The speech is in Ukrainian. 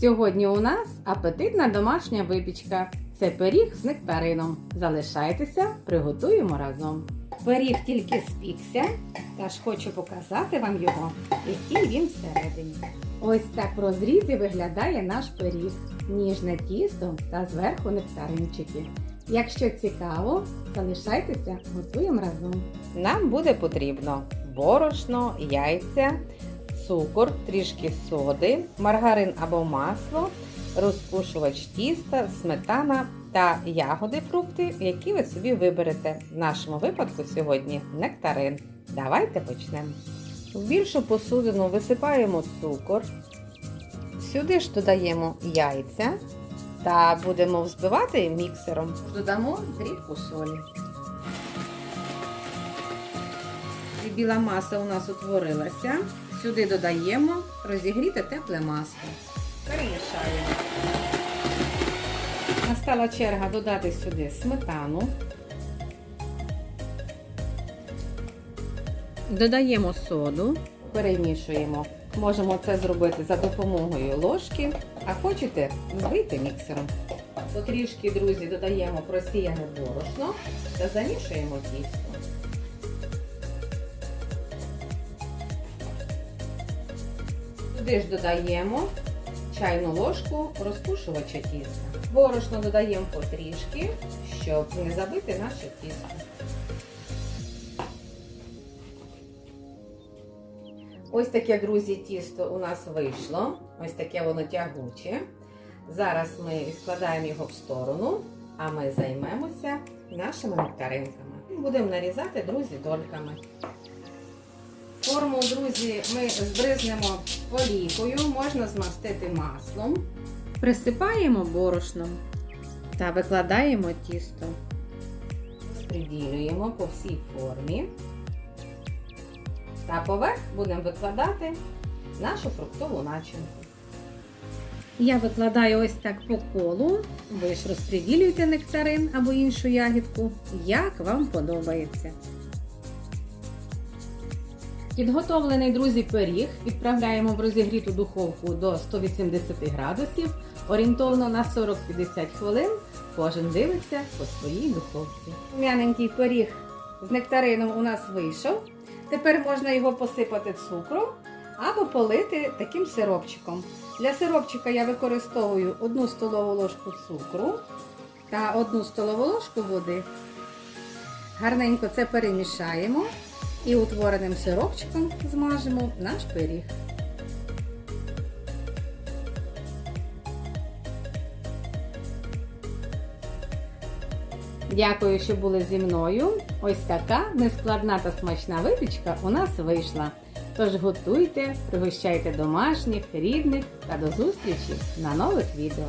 Сьогодні у нас апетитна домашня випічка. Це пиріг з нектарином. Залишайтеся, приготуємо разом. Пиріг тільки спікся, та ж хочу показати вам його, який він всередині. Ось так в розрізі виглядає наш пиріг, ніжне тісто та зверху нектаринчики. Якщо цікаво, залишайтеся, готуємо разом. Нам буде потрібно борошно, яйця, цукор, трішки соди, маргарин або масло, розпушувач тіста, сметана та ягоди, фрукти, які ви собі виберете. В нашому випадку сьогодні нектарин. Давайте почнемо. В більшу посудину висипаємо цукор. Сюди ж додаємо яйця та будемо взбивати міксером. Додамо дрібку солі. І біла маса у нас утворилася. Сюди додаємо розігріте тепле масло. Перемішаємо. Настала черга додати сюди сметану. Додаємо соду, перемішуємо. Можемо це зробити за допомогою ложки, а хочете збити міксером. Потрішки, друзі, додаємо просіяне борошно та замішуємо тісто. Туди ж додаємо чайну ложку розпушувача тіста. Борошно додаємо потрішки, щоб не забити наше тісто. Ось таке, друзі, тісто у нас вийшло. Ось таке воно тягуче. Зараз ми відкладаємо його в сторону, а ми займемося нашими нектаринками. Будемо нарізати, друзі, дольками. Форму, друзі, ми збризнемо олійкою, можна змастити маслом. Присипаємо борошном та викладаємо тісто. Розподілюємо по всій формі. Та поверх будемо викладати нашу фруктову начинку. Я викладаю ось так по колу. Ви ж розподілюєте нектарин або іншу ягідку, як вам подобається. Підготовлений, друзі, пиріг відправляємо в розігріту духовку до 180 градусів, орієнтовно на 40-50 хвилин. Кожен дивиться по своїй духовці. М'яненький пиріг з нектарином у нас вийшов. Тепер можна його посипати цукром або полити таким сиропчиком. Для сиропчика я використовую 1 столову ложку цукру та 1 столову ложку води. Гарненько це перемішаємо і утвореним сиропчиком змажемо наш пиріг. Дякую, що були зі мною. Ось така нескладна та смачна випічка у нас вийшла. Тож готуйте, пригощайте домашніх, рідних та до зустрічі на нових відео.